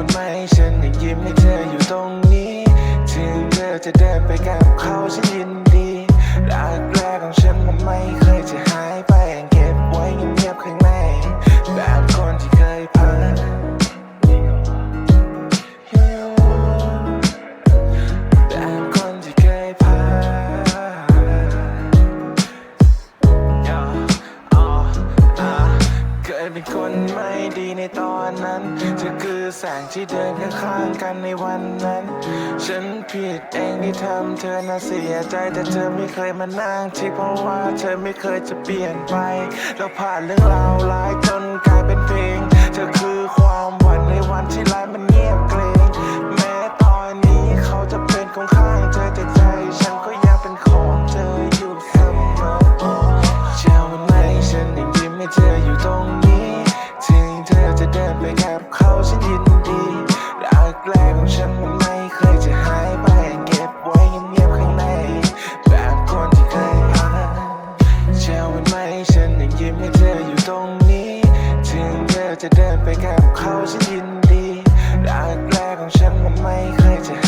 ฉันยังยิ้มให้เธออยู่ตรงนี้ ถึงเธอจะเดินไปกับเขาฉันยินดีรักแรกของฉันมันไม่เคย เป็นคนไม่ดีในตอนนั้น เธอคือแสงที่เดินข้างๆกันในวันนั้น ฉันผิดเองที่ทำเธอน่าเสียใจแต่เธอไม่เคยมานั่งที่เพราะว่าเธอไม่เคยจะเปลี่ยนไป เราผ่านเรื่องราวร้ายจนกลาย ดินไปกับเขาฉันยินดีรักแรกของฉันมันไม่เคยจะหายไปเก็บไว้เงียบๆข้างในแบบคนที่เคยผ่านเชื่อวันไหมฉันยังยิ้มให้เธออยู่ตรงนี้ ถึงเธอจะเดินไปกับเขาฉันยินดีรักแรกของฉันมันไม่เคยจะ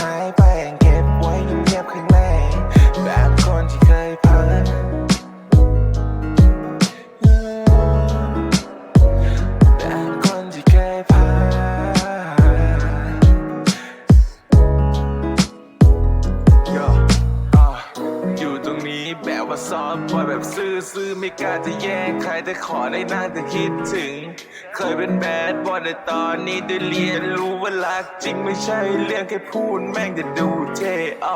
แบบว่าซอฟบอยแบบซื่อซื่อไม่กล้าจะแย่งใครแต่ขอได้นั่งแต่คิดถึง เคยเป็นแบดบอยแต่ตอนนี้ได้เรียนรู้ว่ารักจริงไม่ใช่เรื่องแค่พูดแม่งจะดูเท่อ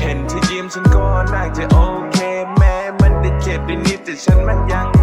เห็นเธอยิ้มฉันก็น่าจะโอเค แม้มันได้เจ็บนิดแต่ฉันมันยัง